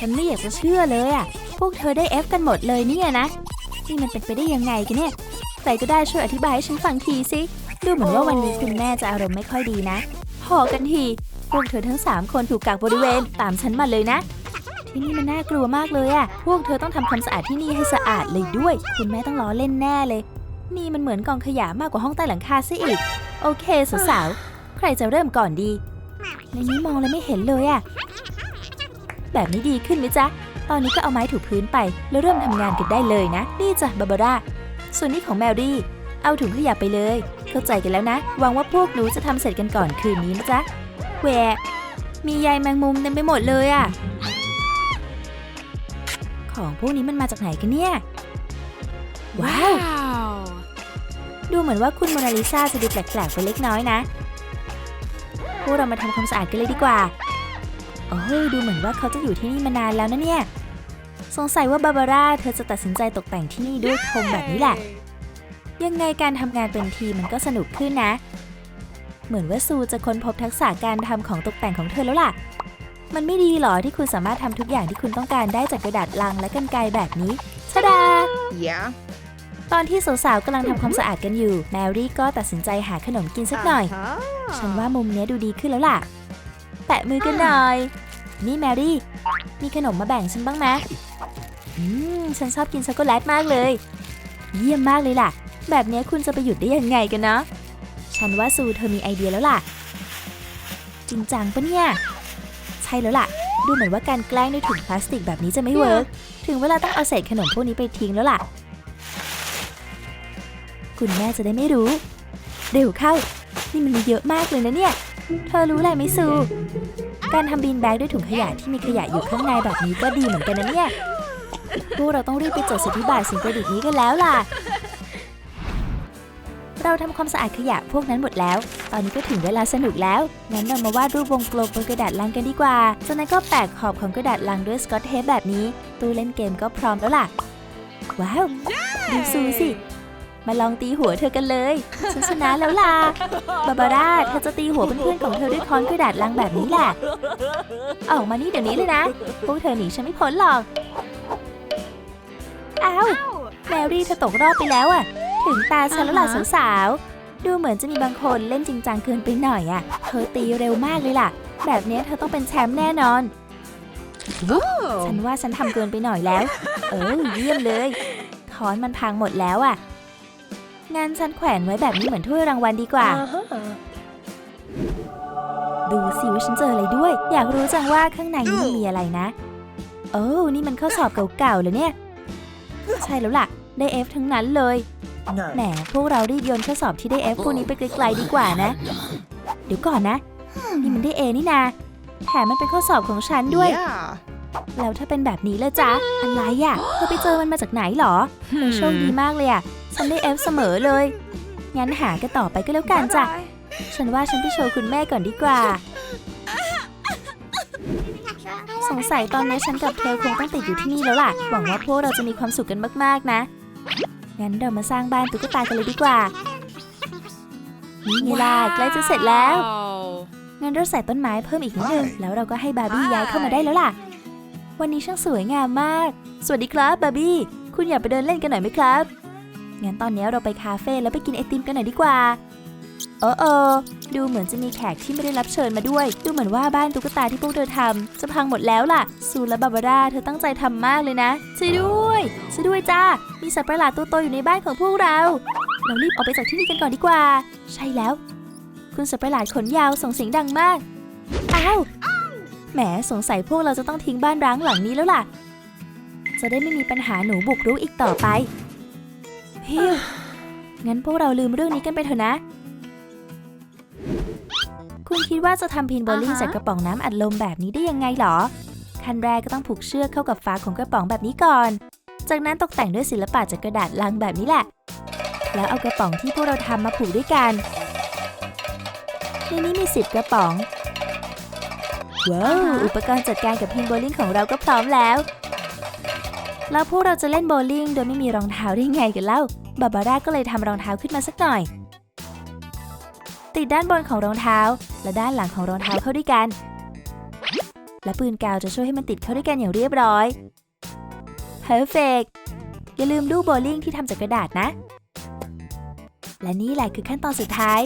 ฉันไม่อยากจะเชื่อเลยอะพวกเธอได้ F กันหมดเลยเนี่ยนะ นี่มันเป็นไปได้ยังไงกันเนี่ย ใครก็ได้ช่วยอธิบายให้ฉันฟังทีสิ ดูเหมือนว่าวันนี้คุณแม่จะอารมณ์ไม่ค่อยดีนะ พอกันที พวกเธอทั้ง 3 คนถูกกักบริเวณตามฉันมาเลยนะ ที่นี่มันน่ากลัวมากเลยอะพวกเธอต้องทำความสะอาดที่นี่ให้สะอาดเลยด้วย คุณแม่ต้องล้อเล่นแน่เลย นี่มันเหมือนกองขยะมากกว่าห้องใต้หลังคาซะอีก โอเคสาวๆ ใครจะเริ่มก่อนดี ในนี้มองแล้วไม่เห็นเลยอะ แบบนี้ดีขึ้นไหมจ๊ะ ตอนนี้ก็เอาไม้ถูพื้นไป แล้วเริ่มทำงานกันได้เลยนะ นี่จ้ะบาบาร่า ส่วนนี้ของแมรี่ เอาถุงขยะไปเลย เข้าใจกันแล้วนะ หวังว่าพวกหนูจะทำเสร็จกันก่อนคืนนี้นะจ๊ะแหวมีใยแมงมุมเต็มไปหมดเลยอะของพวกนี้มันมาจากไหนกันเนี่ย ว้าว ดูเหมือนว่าคุณโมนาลิซาจะดูแปลกๆไปเล็กน้อยนะ พวกเรามาทำความสะอาดกันเลยดีกว่า โอ้ยดูเหมือนว่าเขาจะอยู่ที่นี่มานานแล้วนะเนี่ย สงสัยว่าบาบาร่าเธอจะตัดสินใจตกแต่งที่นี่ด้วยโครงแบบนี้แหละ ยังไงการทำงานเป็นทีมมันก็สนุกขึ้นนะ เหมือนว่าซูจะค้นพบทักษะการทำของตกแต่งของเธอแล้วล่ะ มันไม่ดีหรอที่คุณสามารถทำทุกอย่างที่คุณต้องการได้จากกระดาษลังและกรรไกรแบบนี้ชะดา Yeah. ตอนที่สาวๆกำลังทำความสะอาดกันอยู่ แมรี่ก็ตัดสินใจหาขนมกินสักหน่อย ฉันว่ามุมเนี้ยดูดีขึ้นแล้วล่ะ แตะมือกันหน่อย นี่แมรี่ มีขนมมาแบ่งฉันบ้างไหมอืม ฉันชอบกินช็อกโกแลตมากเลย เยี่ยมมากเลยล่ะ แบบนี้คุณจะไปหยุดได้ยังไงกันเนาะ ฉันว่าซูเธอมีไอเดียแล้วล่ะ จริงจังปะเนี่ย ใช่แล้วล่ะ ดูเหมือนว่าการแกล้งด้วยถุงพลาสติกแบบนี้จะไม่เวิร์ก ถึงเวลาต้องเอาเศษขนมพวกนี้ไปทิ้งแล้วล่ะ คุณแม่จะได้ไม่รู้ เร็วเข้า นี่มันมีเยอะมากเลยนะเนี่ย เธอรู้อะไรไหมซู การทำบีนแบกด้วยถุงขยะที่มีขยะอยู่ข้างในแบบนี้ก็ดีเหมือนกันนะเนี่ย พวกเราต้องรีบไปจดสิทธิบัตรสิ่งประดิษฐ์นี้กันแล้วล่ะ เราทำความสะอาดขยะพวกนั้นหมดแล้ว ตอนนี้ก็ถึงเวลาสนุกแล้ว งั้นเรามาวาดรูปวงกลมบนกระดาษลังกันดีกว่า จากนั้นก็แปะขอบของกระดาษลังด้วยสกอตเทปแบบนี้ ตู้เล่นเกมก็พร้อมแล้วล่ะ ว้าว ดูซูสิ มาลองตีหัวเธอกันเลย ฉันชนะแล้วล่ะ บาบาร่าเธอจะตีหัวเพื่อนๆของเธอด้วยค้อนกระดาษลังแบบนี้แหละ ออกมานี่เดี๋ยวนี้เลยนะ พวกเธอหนีฉันไม่พ้นหรอก อ้าวแมรี่เธอตกรอบไปแล้วอะถึงตาฉันแล้วล่ะอ่าฮะสาวๆ ดูเหมือนจะมีบางคนเล่นจริงจังเกินไปหน่อยอะเธอตีเร็วมากเลยล่ะ แบบเนี้ยเธอต้องเป็นแชมป์แน่นอน ฉันว่าฉันทำเกินไปหน่อยแล้ว เออเยี่ยมเลยค้อนมันพังหมดแล้วอะ งั้นฉันแขวนไว้แบบนี้เหมือนถ้วยรางวัลดีกว่า ดูสิว่าฉันเจออะไรด้วย อยากรู้จังว่าข้างในนี้มันมีอะไรนะ โอ้นี่มันข้อสอบเก่าๆเลยเนี่ย ใช่แล้วล่ะ ได้ F ทั้งนั้นเลย แหม พวกเรารีบโยนข้อสอบที่ได้ F พวกนี้ไปไกลๆดีกว่านะ เดี๋ยวก่อนนะ นี่มันได้ A นี่นาแถมมันเป็นข้อสอบของฉันด้วย Yeah. แล้วถ้าเป็นแบบนี้ละจ๊ะ อะไรอะ เธอไปเจอมันมาจากไหนหรอเธอโชคดีมากเลยอะ ฉันได้ F เสมอเลย งั้นหากันต่อไปก็แล้วกันจ้ะ ฉันว่าฉันไปโชว์คุณแม่ก่อนดีกว่า สงสัยตอนนี้ฉันกับเธอคงต้องติดอยู่ที่นี่แล้วล่ะ หวังว่าพวกเราจะมีความสุขกันมากๆนะ งั้นเรามาสร้างบ้านตุ๊กตากันเลยดีกว่า นี่ไงล่ะใกล้จะเสร็จแล้ว งั้นเราใส่ต้นไม้เพิ่มอีกนิดนึง แล้วเราก็ให้บาร์บี้ย้ายเข้ามาได้แล้วล่ะ วันนี้ช่างสวยงามมาก สวัสดีครับบาร์บี้ คุณอยากไปเดินเล่นกันหน่อยไหมครับ งั้นตอนนี้เราไปคาเฟ่แล้วไปกินไอติมกันหน่อยดีกว่าเออเออดูเหมือนจะมีแขกที่ไม่ได้รับเชิญมาด้วย ดูเหมือนว่าบ้านตุ๊กตาที่พวกเธอทำจะพังหมดแล้วล่ะ ซูและบาบาร่าเธอตั้งใจทำมากเลยนะช่วยด้วยช่วยด้วยจ้า มีสัตว์ประหลาดตัวโตอยู่ในบ้านของพวกเรา เรารีบออกไปจากที่นี่กันก่อนดีกว่า ใช่แล้ว คุณสัตว์ประหลาดขนยาวส่งเสียงดังมาก อ้าว แหมสงสัยพวกเราจะต้องทิ้งบ้านร้างหลังนี้แล้วล่ะ จะได้ไม่มีปัญหาหนูบุกรุกอีกต่อไป ฮิวงั้นพวกเราลืมเรื่องนี้กันไปเถอะนะ คุณคิดว่าจะทำพินโบว์ลิ่งอ่าฮะจากกระป๋องน้ำอัดลมแบบนี้ได้ยังไงหรอ ขั้นแรกก็ต้องผูกเชือกเข้ากับฝาของกระป๋องแบบนี้ก่อน จากนั้นตกแต่งด้วยศิลปะจากกระดาษลังแบบนี้แหละ แล้วเอากระป๋องที่พวกเราทำมาผูกด้วยกัน ในนี้มีสิบกระป๋อง ว้าวอ่าฮะอุปกรณ์จัดการกับพินโบว์ลิ่งของเราก็พร้อมแล้ว แล้วพวกเราจะเล่นโบว์ลิ่งโดยไม่มีรองเท้าได้ไงกันเล่า บาบาร่าก็เลยทำรองเท้าขึ้นมาสักหน่อย ติดด้านบนของรองเท้า และด้านหลังของรองเท้าเข้าด้วยกัน และปืนกาวจะช่วยให้มันติดเข้าด้วยกันอย่างเรียบร้อย Perfect อย่าลืมลูกโบว์ลิ่งที่ทำจากกระดาษนะ และนี่แหละคือขั้นตอนสุดท้าย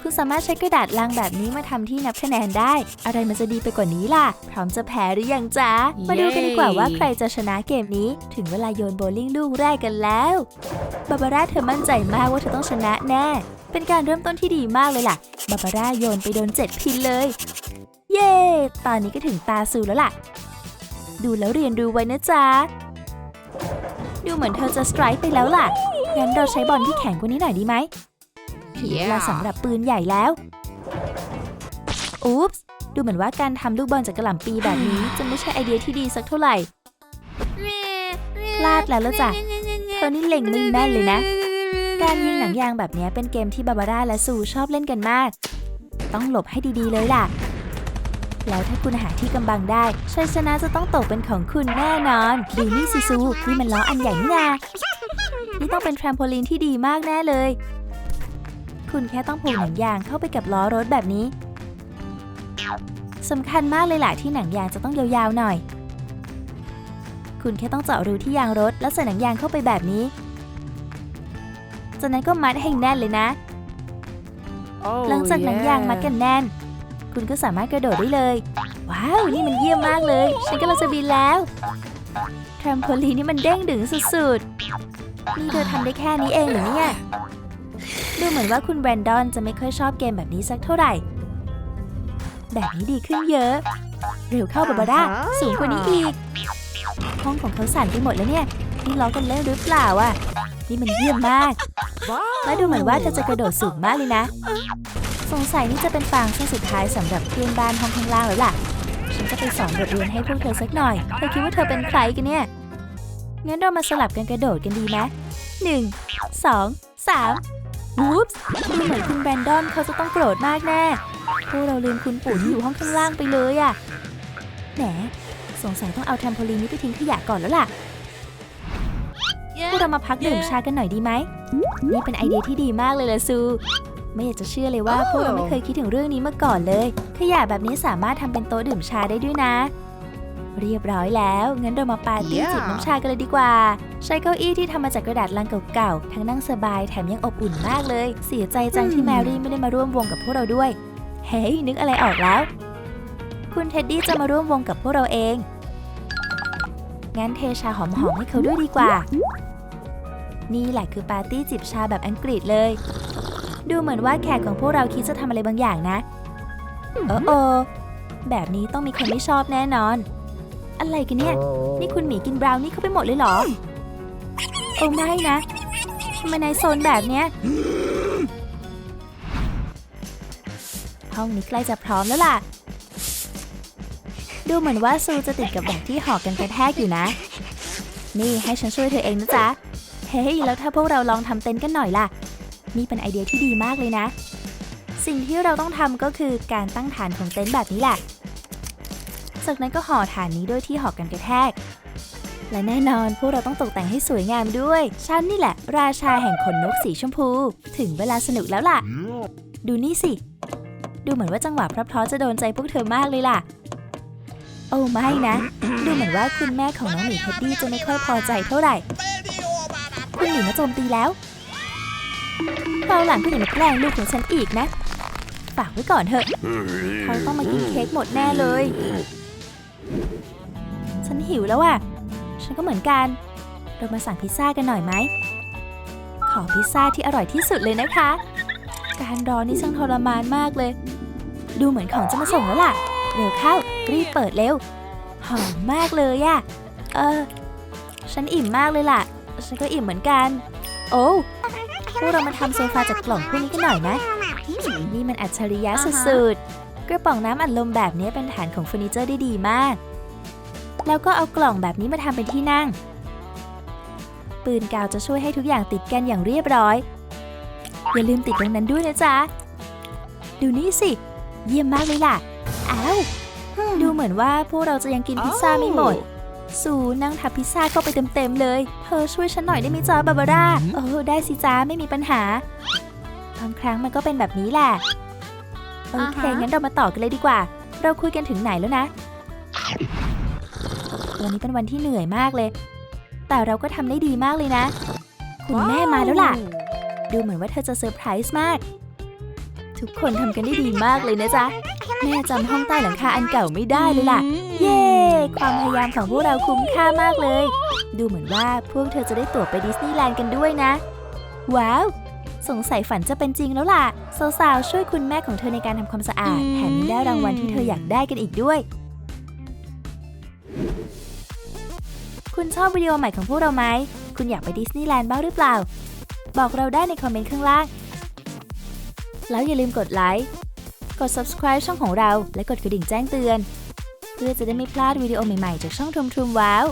คุณสามารถใช้กระดาษลังแบบนี้มาทำที่นับคะแนนได้ อะไรมันจะดีไปกว่านี้ล่ะ พร้อมจะแพ้หรือยังจ๊ะ มาดูกันดีกว่าว่าใครจะชนะเกมนี้ ถึงเวลาโยนโบว์ลิ่งลูกแรกกันแล้ว บาบาร่าเธอมั่นใจมากว่าเธอต้องชนะแน่ เป็นการเริ่มต้นที่ดีมากเลยล่ะ บาบาร่าโยนไปโดนเจ็ดพินเลย เย้ ตอนนี้ก็ถึงตาซูแล้วล่ะ ดูแล้วเรียนรู้ไว้นะจ๊ะ ดูเหมือนเธอจะสไตร์ไปแล้วล่ะ งั้นเราใช้บอลที่แข็งกว่านี้หน่อยดีไหมถึงเวลาสำหรับปืนใหญ่แล้ว อุ๊ปส์ ดูเหมือนว่าการทำลูกบอลจากกระหล่ำปีแบบนี้จะไม่ใช่ไอเดียที่ดีสักเท่าไหร่ พลาดแล้วละจ้ะ เธอนี่เล็งไม่แม่นเลยนะ การยิงหนังยางแบบนี้เป็นเกมที่บาบาร่าและซูชอบเล่นกันมาก ต้องหลบให้ดีๆเลยล่ะ แล้วถ้าคุณหาที่กำบังได้ชัยชนะจะต้องตกเป็นของคุณแน่นอนดูนี่สิซูนี่มันล้ออันใหญ่นี่นานี่ต้องเป็นแทรมโพลีนที่ดีมากแน่เลย คุณแค่ต้องผูกหนังยางเข้าไปกับล้อรถแบบนี้สำคัญมากเลยล่ะที่หนังยางจะต้องยาวๆหน่อย คุณแค่ต้องเจาะรูที่ยางรถ แล้วใส่หนังยางเข้าไปแบบนี้ จากนั้นก็มัดให้แน่นเลยนะหลังจากหนังยางมัดกันแน่น คุณก็สามารถกระโดดได้เลย ว้าว นี่มันเยี่ยมมากเลย ฉันกำลังจะบินแล้วแทรมโพลีนนี่มันเด้งดึงสุดๆ นี่เธอทำได้แค่นี้เองเหรอเนี่ย ดูเหมือนว่าคุณแบรนดอนจะไม่ค่อยชอบเกมแบบนี้สักเท่าไหร่ แบบนี้ดีขึ้นเยอะ เร็วเข้าบาบาร่าอ่าฮะสูงกว่านี้อีก ห้องของเขาสั่นไปหมดแล้วเนี่ย นี่ล้อกันเล่นหรือเปล่าอะ นี่มันเยี่ยมมาก และดูเหมือนว่าเธอจะกระโดดสูงมากเลยนะ สงสัยนี่จะเป็นฟางเส้นสุดท้ายสำหรับเพื่อนบ้านห้องข้างล่างแล้วล่ะ ฉันจะไปสอนบทเรียนให้พวกเธอสักหน่อย เธอคิดว่าเธอเป็นใครกันเนี่ย งั้นเรามาสลับกันกระโดดกันดีไหมหนึ่งสองสามวูปส์ดูเหมือนคุณแบรนดอนเขาจะต้องโกรธมากแน่พวกเราลืมคุณปู่ที่อยู่ห้องข้างล่างไปเลยอะแหม สงสัยต้องเอาแทมโพลีนนี้ไปทิ้งขยะก่อนแล้วล่ะ พวกเรามาพักดื่มชากันหน่อยดีไหม นี่เป็นไอเดียที่ดีมากเลยละซู ไม่อยากจะเชื่อเลยว่าโอ้พวกเราไม่เคยคิดถึงเรื่องนี้มาก่อนเลย ขยะแบบนี้สามารถทำเป็นโต๊ะดื่มชาได้ด้วยนะ เรียบร้อยแล้ว งั้นเรามาปาร์ตี้ Yeah จิบน้ำชากันเลยดีกว่า ใช้เก้าอี้ที่ทำมาจากกระดาษลังเก่าๆ ทั้งนั่งสบายแถมยังอบอุ่นมากเลย เสียใจจังที่แมรี่ไม่ได้มาร่วมวงกับพวกเราด้วย เฮ้ยนึกอะไรออกแล้วคุณเท็ดดี้จะมาร่วมวงกับพวกเราเอง งั้นเทชาหอมๆให้เขาด้วยดีกว่า นี่แหละคือปาร์ตี้จิบชาแบบอังกฤษเลย ดูเหมือนว่าแขกของพวกเราคิดจะทำอะไรบางอย่างนะเออโอแบบนี้ต้องมีคนไม่ชอบแน่นอน อะไรกันเนี่ย นี่คุณหมีกินบราวนี่เข้าไปหมดเลยเหรอ โอ้ไม่นะทำไมนโซนแบบเนี้ย ห้องนี้ใกล้จะพร้อมแล้วล่ะ ดูเหมือนว่าซูจะติดกับดักที่หอกกันกระแทกอยู่นะ นี่ให้ฉันช่วยเธอเองนะจ๊ะ เฮ้ยแล้วถ้าพวกเราลองทำเต็นท์กันหน่อยล่ะ นี่เป็นไอเดียที่ดีมากเลยนะ สิ่งที่เราต้องทำก็คือการตั้งฐานของเต็นท์แบบนี้แหละจากนั้นก็ห่อฐานนี้ด้วยที่หอกกันกระแทก และแน่นอนพวกเราต้องตกแต่งให้สวยงามด้วย ฉันนี่แหละ ราชาแห่งขนนกสีชมพู ถึงเวลาสนุกแล้วล่ะ ดูนี่สิ ดูเหมือนว่าจังหวะเพราะๆจะโดนใจพวกเธอมากเลยล่ะ โอ้ไม่นะ ดูเหมือนว่าคุณแม่ของน้องหมีเท็ดดี้จะไม่ค่อยพอใจเท่าไหร่ คุณหมีมาโจมตีแล้วคราวหลังคุณอย่ามาแกล้งลูกของฉันอีกนะ ฝากไว้ก่อนเถอะ เขาต้องมากินเค้กหมดแน่เลย ฉันหิวแล้วอะ ฉันก็เหมือนกัน เรามาสั่งพิซซ่ากันหน่อยไหม ขอพิซซ่าที่อร่อยที่สุดเลยนะคะ การรอนี่ช่างทรมานมากเลย ดูเหมือนของจะมาส่งแล้วล่ะ เร็วเข้า รีบเปิดเร็ว หอมมากเลยอะเออ ฉันอิ่มมากเลยล่ะ ฉันก็อิ่มเหมือนกัน โอ้พวกเรามาทำโซฟาจากกล่องพวกนี้กันหน่อยนะนี่มันอัจฉริยะอ่าฮะสุดๆ กระป๋องน้ำอัดลมแบบนี้เป็นฐานของเฟอร์นิเจอร์ได้ดีมาก แล้วก็เอากล่องแบบนี้มาทำเป็นที่นั่ง ปืนกาวจะช่วยให้ทุกอย่างติดกันอย่างเรียบร้อย อย่าลืมติดตรงนั้นด้วยนะจ๊ะ ดูนี่สิ เยี่ยมมากเลยล่ะ อ้าว ดูเหมือนว่าพวกเราจะยังกินพิซซ่าไม่หมด สูนั่งทับพิซซ่าเข้าไปเต็มๆเลย เธอช่วยฉันหน่อยได้ไหมจ๊ะบาบาร่าเออได้สิจ๊ะไม่มีปัญหาบางครั้งมันก็เป็นแบบนี้แหละโอเคอ่าฮะงั้นเรามาต่อกันเลยดีกว่า เราคุยกันถึงไหนแล้วนะวันนี้เป็นวันที่เหนื่อยมากเลย แต่เราก็ทำได้ดีมากเลยนะ คุณแม่มาแล้วล่ะ ดูเหมือนว่าเธอจะเซอร์ไพรส์มาก ทุกคนทำกันได้ดีมากเลยนะจ๊ะ แม่จำห้องใต้หลังคาอันเก่าไม่ได้เลยล่ะ เย้ ความพยายามของพวกเราคุ้มค่ามากเลย ดูเหมือนว่าพวกเธอจะได้ตั๋วไปดิสนีย์แลนด์กันด้วยนะ ว้าว สงสัยฝันจะเป็นจริงแล้วล่ะ สาวๆ ช่วยคุณแม่ของเธอในการทำความสะอาด แถมยังได้รางวัลที่เธออยากได้กันอีกด้วย คุณชอบวิดีโอใหม่ของพวกเราไหม คุณอยากไปดิสนีย์แลนด์บ้างหรือเปล่า บอกเราได้ในคอมเมนต์ข้างล่าง แล้วอย่าลืมกดไลค์ กด subscribe ช่องของเรา และกดกระดิ่งแจ้งเตือน เพื่อจะได้ไม่พลาดวิดีโอใหม่ๆ จากช่องทมทุมว้าว